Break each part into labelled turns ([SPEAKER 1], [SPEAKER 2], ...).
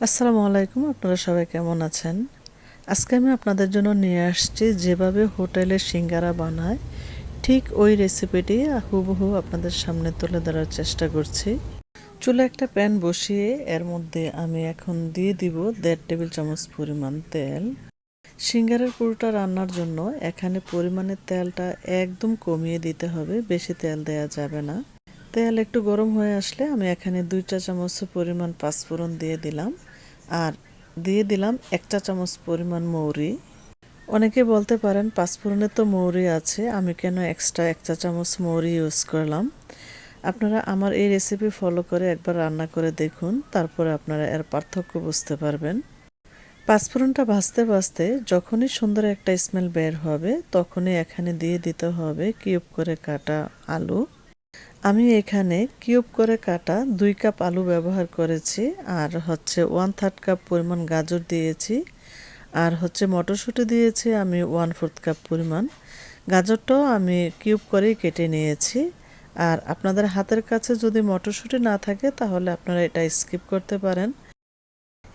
[SPEAKER 1] আসসালামু আলাইকুম, আপনারা সবাই কেমন আছেন? আজকে আমি আপনাদের জন্য নিয়ে আসছি যেভাবে হোটেলে সিঙ্গারা বানায়, ঠিক ওই রেসিপিটি হুবহু আপনাদের সামনে তুলে ধরার চেষ্টা করছি। চুলে একটা প্যান বসিয়ে এর মধ্যে আমি এখন দিয়ে দিব দেড় টেবিল চামচ পরিমাণ তেল। সিঙ্গারের পুরোটা রান্নার জন্য এখানে পরিমাণের তেলটা একদম কমিয়ে দিতে হবে, বেশি তেল দেয়া যাবে না। তেল একটু গরম হয়ে আসলে আমি এখানে দুই চা চামচ পরিমাণ পাঁচফোড়ন দিয়ে দিলাম। আর দিয়ে দিলাম একটা চামচ পরিমাণ মৌরি। অনেকে বলতে পারেন পাঁচফোড়নে তো মৌরি আছে, আমি কেন এক্সট্রা এক চা চামচ মৌরি ইউজ করলাম? আপনারা আমার এই রেসিপি ফলো করে একবার রান্না করে দেখুন, তারপরে আপনারা এর পার্থক্য বুঝতে পারবেন। পাঁচফোড়নটা ভাজতে ভাজতে যখনই সুন্দর একটা স্মেল বের হবে, তখনই এখানে দিয়ে দিতে হবে কিউব করে কাটা আলু। আমি এখানে কিউব করে কাটা দুই কাপ আলু ব্যবহার করেছি, আর হচ্ছে ওয়ান থার্ড কাপ পরিমাণ গাজর দিয়েছি, আর হচ্ছে মটরশুঁটি দিয়েছি আমি ওয়ান ফোর্থ কাপ পরিমাণ। গাজরটাও আমি কিউব করেই কেটে নিয়েছি, আর আপনাদের হাতের কাছে যদি মটরশুঁটি না থাকে তাহলে আপনারা এটা স্কিপ করতে পারেন।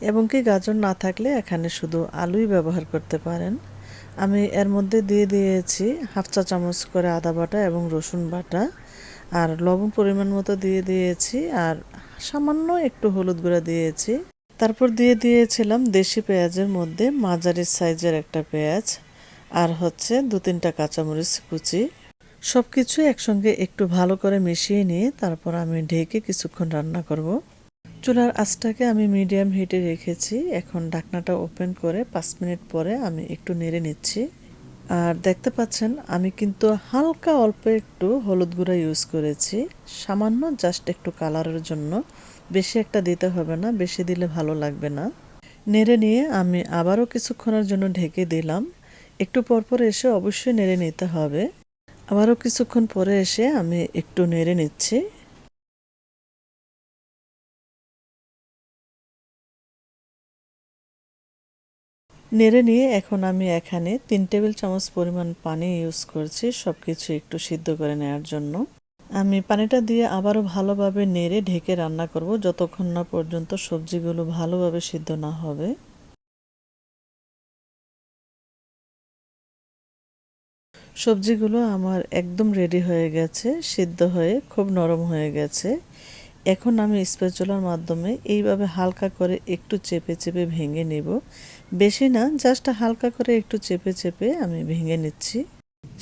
[SPEAKER 1] এবং কি গাজর না থাকলে এখানে শুধু আলুই ব্যবহার করতে পারেন। আমি এর মধ্যে দিয়ে দিয়েছি হাফ চা চামচ করে আদা বাটা এবং রসুন বাটা। আর লবণ পরিমাণ মতো দিয়ে দিয়েছি আর সামান্য একটু হলুদ গুঁড়া দিয়েছি। তারপর দিয়ে দিয়েছিলাম দেশি পেঁয়াজের মধ্যে মাঝারি সাইজের একটা পেঁয়াজ আর হচ্ছে দু তিনটা কাঁচামরিচ কুচি। সব কিছু একসঙ্গে একটু ভালো করে মিশিয়ে নিয়ে তারপর আমি ঢেকে কিছুক্ষণ রান্না করব। চুলার আঁচটাকে আমি মিডিয়াম হিটে রেখেছি। এখন ঢাকনাটা ওপেন করে পাঁচ মিনিট পরে আমি একটু নেড়ে নিচ্ছি। আর দেখতে পাচ্ছেন, আমি কিন্তু হালকা অল্প একটু হলুদ গুঁড়া ইউজ করেছি। সামান্য জাস্ট একটু কালারের জন্য। বেশি একটা দিতে হবে না, বেশি দিলে ভালো লাগবে না। নেড়ে নিয়ে আমি আবারও কিছুক্ষণের জন্য ঢেকে দিলাম। একটু পরপর এসে অবশ্যই নেড়ে নিতে হবে। আবারও কিছুক্ষণ পরে এসে আমি একটু নেড়ে নিচ্ছি। নেড়ে নিয়ে এখন আমি এখানে তিন টেবিল চামচ পরিমাণ পানি ইউজ করছি সব কিছু একটু সিদ্ধ করে নেওয়ার জন্য। আমি পানিটা দিয়ে আবারও ভালোভাবে নেড়ে ঢেকে রান্না করব যতক্ষণ না পর্যন্ত সবজিগুলো ভালোভাবে সিদ্ধ না হবে। সবজিগুলো আমার একদম রেডি হয়ে গেছে, সিদ্ধ হয়ে খুব নরম হয়ে গেছে। এখন আমি স্পেচুলার মাধ্যমে এইভাবে হালকা করে একটু চেপে চেপে ভেঙে নেব বেশি না জাস্ট হালকা করে একটু চেপে চেপে আমি ভেঙে নিচ্ছি।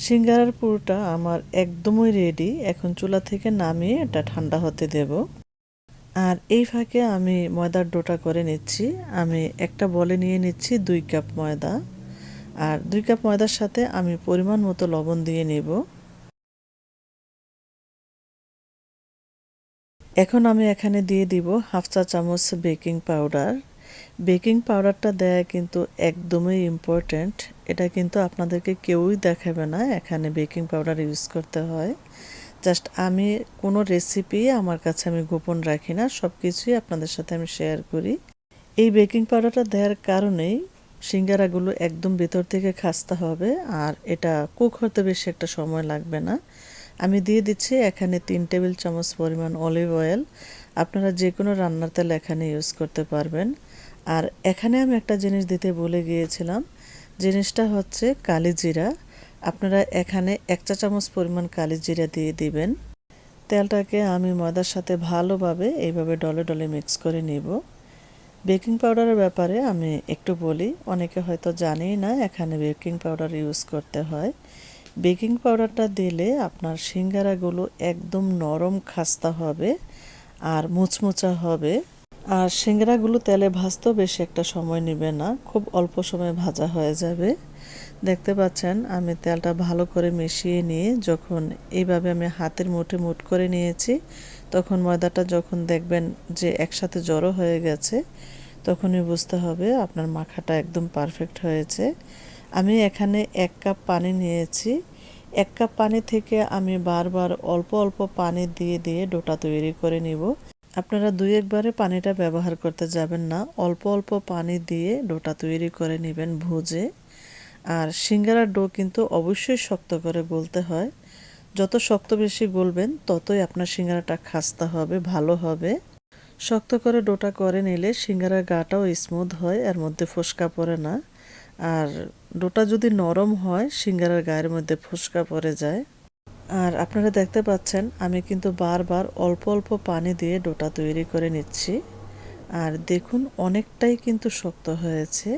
[SPEAKER 1] সিঙ্গারার পুরোটা আমার একদমই রেডি এখন চুলা থেকে নামিয়ে এটা ঠান্ডা হতে দেব। আর এই ফাঁকে আমি ময়দার ডোটা করে নিচ্ছি। আমি একটা বলে নিয়ে নিচ্ছি দুই কাপ ময়দা। আর দুই কাপ ময়দার সাথে আমি পরিমাণ মতো লবণ দিয়ে নেব। এখন আমি এখানে দিয়ে দিব হাফ চা চামচ বেকিং পাউডার। বেকিং পাউডারটা দেয়া কিন্তু একদমই ইম্পর্ট্যান্ট এটা কিন্তু আপনাদেরকে কেউই দেখাবে না, এখানে বেকিং পাউডার ইউজ করতে হয়। জাস্ট আমি কোনো রেসিপি আমার কাছে আমি গোপন রাখি না সব কিছুই আপনাদের সাথে আমি শেয়ার করি। এই বেকিং পাউডারটা দেওয়ার কারণেই সিঙ্গারাগুলো একদম ভেতর থেকে খাস্তা হবে, আর এটা কুক হতে বেশি একটা সময় লাগবে না। আমি দিয়ে দিচ্ছি এখানে তিন টেবিল চামচ পরিমাণ অলিভ অয়েল আপনারা যে কোনো রান্নার তেল এখানে ইউজ করতে পারবেন। আর এখানে আমি একটা জিনিস দিতে বলে গিয়েছিলাম। জিনিসটা হচ্ছে কালি জিরা। আপনারা এখানে এক চা চামচ পরিমাণ কালি জিরা দিয়ে দিবেন। তেলটাকে আমি ময়দার সাথে ভালোভাবে এইভাবে ডলে ডলে মিক্স করে নেব। বেকিং পাউডারের ব্যাপারে আমি একটু বলি, অনেকে হয়তো জানেই না, এখানে বেকিং পাউডার ইউজ করতে হয়। বেকিং পাউডারটা দিলে আপনার সিঙ্গারাগুলো একদম নরম খাস্তা হবে আর মুচমুচা হবে। আর সিঙ্গারাগুলো তেলে ভাজতেও বেশি একটা সময় নেবে না, খুব অল্প সময় ভাজা হয়ে যাবে। দেখতে পাচ্ছেন, আমি তেলটা ভালো করে মিশিয়ে নিয়ে যখন এইভাবে আমি হাতের মুঠে মুঠ করে নিয়েছি, তখন ময়দাটা যখন দেখবেন যে একসাথে জড়ো হয়ে গেছে, তখনই বুঝতে হবে আপনার মাখাটা একদম পারফেক্ট হয়েছে। আমি এখানে এক কাপ পানি নিয়েছি। এক কাপ পানি থেকে আমি বারবার অল্প অল্প পানি দিয়ে দিয়ে ডোটা তৈরি করে নিব। আপনারা দুই একবারে পানিটা ব্যবহার করতে যাবেন না। অল্প অল্প পানি দিয়ে ডোটা তৈরি করে নেবেন ভুজে। আর সিঙ্গারার ডো কিন্তু অবশ্যই শক্ত করে গলতে হয়। যত শক্ত বেশি গলবেন, ততই আপনার সিঙ্গারাটা খাস্তা হবে, ভালো হবে। শক্ত করে ডোটা করে নিলে সিঙ্গারার গাটাও স্মুথ হয়, এর মধ্যে ফোসকা পড়ে না। আর ডোটা যদি নরম হয়, সিঙ্গারার গায়ের মধ্যে ফোসকা পড়ে যায়। আর আপনারা দেখতে পাচ্ছেন, আমি কিন্তু বারবার অল্প অল্প পানি দিয়ে ডোটা তৈরি করে নিচ্ছি। আর দেখুন, অনেকটাই কিন্তু শক্ত হয়েছে।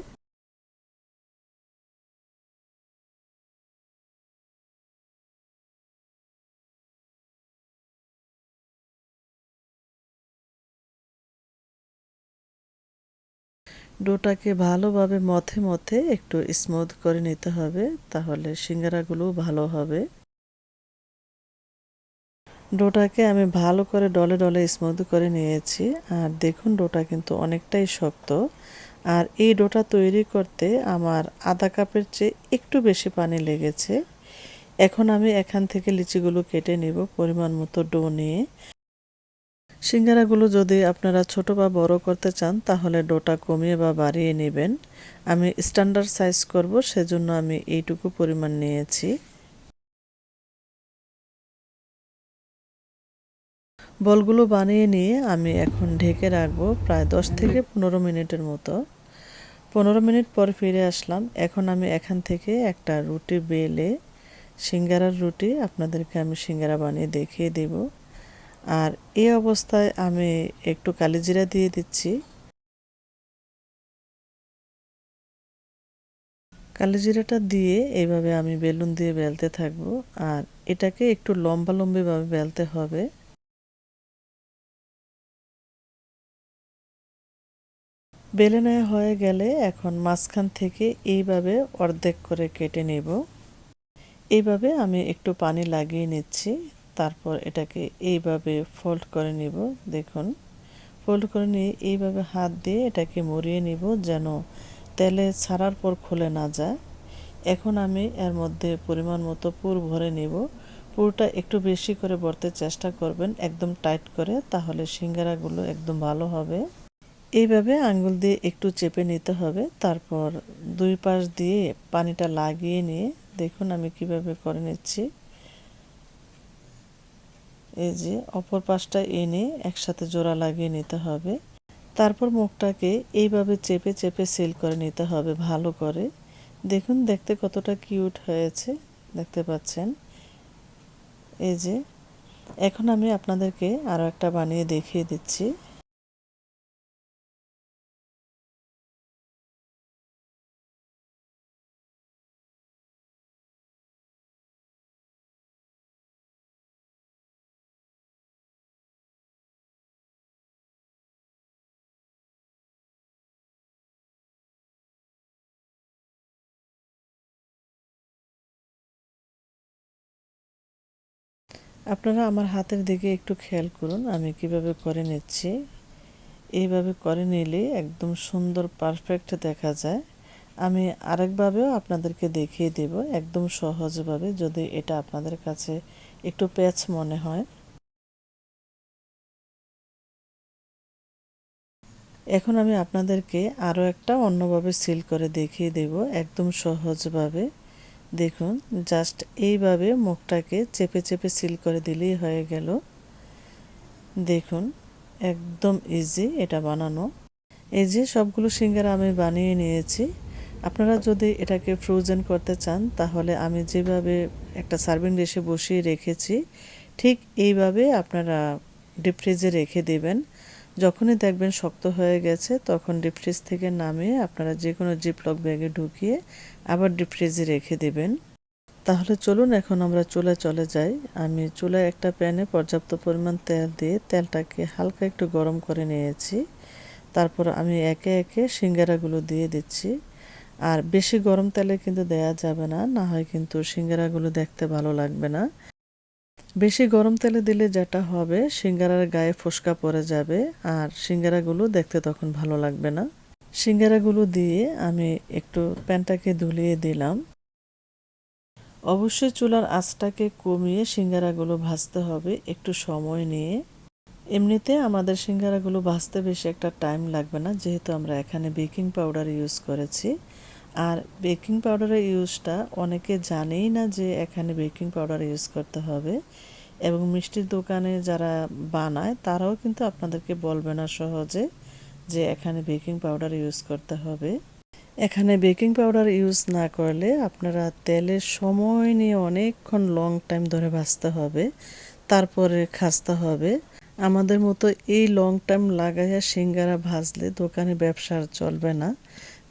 [SPEAKER 1] ডোটাকে ভালোভাবে মথে মথে একটু স্মুথ করে নিতে হবে, তাহলে সিঙ্গারাগুলো ভালো হবে। ডোটাকে আমি ভালো করে ডলে ডলে স্মুথ করে নিয়েছি। আর দেখুন ডোটা কিন্তু অনেকটাই শক্ত। আর এই ডোটা তৈরি করতে আমার আধা কাপের চেয়ে একটু বেশি পানি লেগেছে। এখন আমি এখান থেকে লিচিগুলো কেটে নিব পরিমাণ মতো ডো নিয়ে। সিঙ্গারাগুলো যদি আপনারা ছোট বা বড় করতে চান, তাহলে ডোটা কমিয়ে বা বাড়িয়ে নেবেন। আমি স্ট্যান্ডার্ড সাইজ করব, সেজন্য আমি এইটুকু পরিমাণ নিয়েছি। বলগুলো বানিয়ে নিয়ে আমি এখন ঢেকে রাখব প্রায় দশ থেকে পনেরো মিনিটের মতো। পনেরো মিনিট পর ফিরে আসলাম। এখন আমি এখান থেকে একটা রুটি বেলে সিঙ্গারার রুটি আপনাদেরকে আমি সিঙ্গারা বানিয়ে দেখিয়ে দেবো। আর এই অবস্থায় আমি একটু কালিজিরা দিয়ে দিচ্ছি। কালিজিরাটা দিয়ে এইভাবে আমি বেলুন দিয়ে বেলতে থাকব। আর এটাকে একটু লম্বা লম্বিভাবে বেলতে হবে। বেলে নেওয়া হয়ে গেলে এখন মাঝখান থেকে এইভাবে অর্ধেক করে কেটে নেব। এইভাবে আমি একটু পানি লাগিয়ে নিচ্ছি, তারপর এটাকে এইভাবে ফোল্ড করে নিব। দেখুন ফোল্ড করে নিয়ে এইভাবে হাত দিয়ে এটাকে মরিয়ে নিব যেন তেলে ছাড়ার পর খুলে না যায়। এখন আমি এর মধ্যে পরিমাণ মতো পুর ভরে নিব। পুরটা একটু বেশি করে ভরতে চেষ্টা করবেন, একদম টাইট করে, তাহলে সিঙ্গারাগুলো একদম ভালো হবে। এইভাবে আঙ্গুল দিয়ে একটু চেপে নিতে হবে। তারপর দুই পাশ দিয়ে পানিটা লাগিয়ে নিয়ে দেখুন আমি কীভাবে করে নিচ্ছি। এই যে অপর পাশটা এনে একসাথে জোড়া লাগিয়ে নিতে হবে। তারপর মুখটাকে এইভাবে চেপে চেপে সিল করে নিতে হবে ভালো করে। দেখুন, দেখতে কতটা কিউট হয়েছে, দেখতে পাচ্ছেন? এই যে, এখন আমি আপনাদেরকে আরও একটা বানিয়ে দেখিয়ে দিচ্ছি। আপনারা আমার হাতের দিকে একটু খেয়াল করুন, আমি কীভাবে করে নিচ্ছি। এইভাবে করে নিলে একদম সুন্দর পারফেক্ট দেখা যায়। আমি আরেকভাবেও আপনাদেরকে দেখিয়ে দেব একদম সহজভাবে, যদি এটা আপনাদের কাছে একটু প্যাচ মনে হয়। এখন আমি আপনাদেরকে আরও একটা অন্যভাবে সিল করে দেখিয়ে দেব একদম সহজভাবে। দেখুন জাস্ট এইভাবে মুখটাকে চেপে চেপে সিল করে দিলেই হয়ে গেল। দেখুন, একদম ইজি এটা বানানো। এই যে সবগুলো সিঙ্গারা আমি বানিয়ে নিয়েছি। আপনারা যদি এটাকে ফ্রোজেন করতে চান, তাহলে আমি যেভাবে একটা সার্ভিং ডিশে বসিয়ে রেখেছি, ঠিক এইভাবে আপনারা ডিপ ফ্রিজে রেখে দেবেন। যখনই দেখবেন শক্ত হয়ে গেছে, তখন ডিপ ফ্রিজ থেকে নামিয়ে আপনারা যে কোনো জিপলক ব্যাগে ঢুকিয়ে আবার ডিপ ফ্রিজে রেখে দেবেন। তাহলে চলুন এখন আমরা চুলে চলে যাই। আমি চুলায় একটা প্যানে পর্যাপ্ত পরিমাণ তেল দিয়ে তেলটাকে হালকা একটু গরম করে নিয়েছি। তারপর আমি একে একে সিঙ্গারাগুলো দিয়ে দিচ্ছি। আর বেশি গরম তেলে কিন্তু দেয়া যাবে না না হয় কিন্তু সিঙ্গারাগুলো দেখতে ভালো লাগবে না। বেশি গরম তেলে দিলে যেটা হবে, সিঙ্গারার গায়ে ফোসকা পড়ে যাবে আর সিঙ্গারাগুলো দেখতে তখন ভালো লাগবে না। সিঙ্গারাগুলো দিয়ে আমি একটু প্যানটাকে ধুলিয়ে দিলাম। অবশ্যই চুলার আঁচটাকে কমিয়ে সিঙ্গারাগুলো ভাজতে হবে একটু সময় নিয়ে। এমনিতে আমাদের সিঙ্গারাগুলো ভাজতে বেশি একটা টাইম লাগবে না, যেহেতু আমরা এখানে বেকিং পাউডার ইউজ করেছি। আর বেকিং পাউডারের ইউজটা অনেকে জানেই না যে এখানে বেকিং পাউডার ইউজ করতে হবে এবং মিষ্টির দোকানে যারা বানায় তারাও কিন্তু আপনাদেরকে বলবে না সহজে যে এখানে বেকিং পাউডার ইউজ করতে হবে। এখানে বেকিং পাউডার ইউজ না করলে আপনারা তেলের সময় নিয়ে অনেকক্ষণ লং টাইম ধরে ভাজতে হবে, তারপরে খাসতে হবে। আমাদের মতো এই লং টাইম লাগাইয়া সিঙ্গারা ভাজলে দোকানে ব্যবসা চলবে না।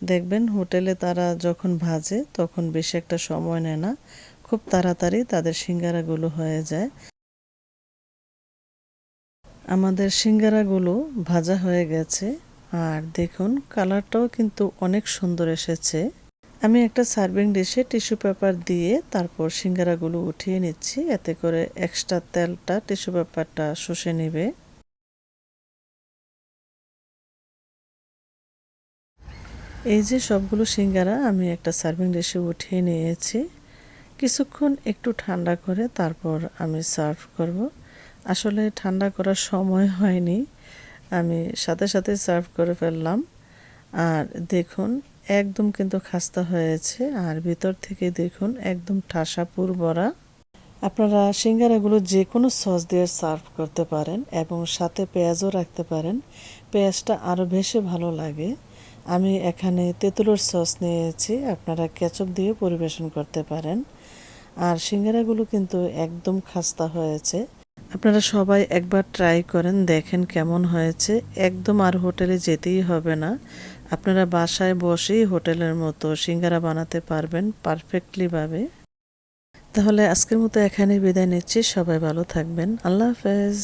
[SPEAKER 1] দেখবেন হোটেলে তারা যখন ভাজে, তখন বেশি একটা সময় নেয় না। খুব তাড়াতাড়ি তাদের সিঙ্গারাগুলো হয়ে যায়। আমাদের সিঙ্গারাগুলো ভাজা হয়ে গেছে। আর দেখুন, কালারটাও কিন্তু অনেক সুন্দর এসেছে। আমি একটা সার্ভিং ডিশে টিস্যু পেপার দিয়ে তারপর সিঙ্গারাগুলো উঠিয়ে নিচ্ছি। এতে করে এক্সট্রা তেলটা, টিস্যু পেপারটা শুষে নেবে। এই যে সবগুলো সিঙ্গারা আমি একটা সার্ভিং ডিশে উঠিয়ে নিয়েছি। কিছুক্ষণ একটু ঠান্ডা করে তারপর আমি সার্ভ করব। আসলে ঠান্ডা করার সময় হয়নি, আমি সাথে সাথে সার্ভ করে ফেললাম। আর দেখুন, একদম কিন্তু খাস্তা হয়েছে। আর ভিতর থেকে দেখুন, একদম ঠাসা পুরবরা আপনারা সিঙ্গারাগুলো যে কোনো সস দিয়ে সার্ভ করতে পারেন এবং সাথে পেঁয়াজও রাখতে পারেন। পেঁয়াজটা আরও বেশি ভালো লাগে। আমি এখানে তেঁতুলের সস নিয়েছি, আপনারা কেচপ দিয়ে পরিবেশন করতে পারেন। আর সিঙ্গারাগুলো কিন্তু একদম খাস্তা হয়েছে। আপনারা সবাই একবার ট্রাই করেন, দেখেন কেমন হয়েছে। একদম আর হোটেলে যেতেই হবে না। আপনারা বাসায় বসেই হোটেলের মতো সিঙ্গারা বানাতে পারবেন পারফেক্টলিভাবে তাহলে আজকের মতো এখানে বিদায় নিচ্ছি, সবাই ভালো থাকবেন। আল্লাহ হাফেজ।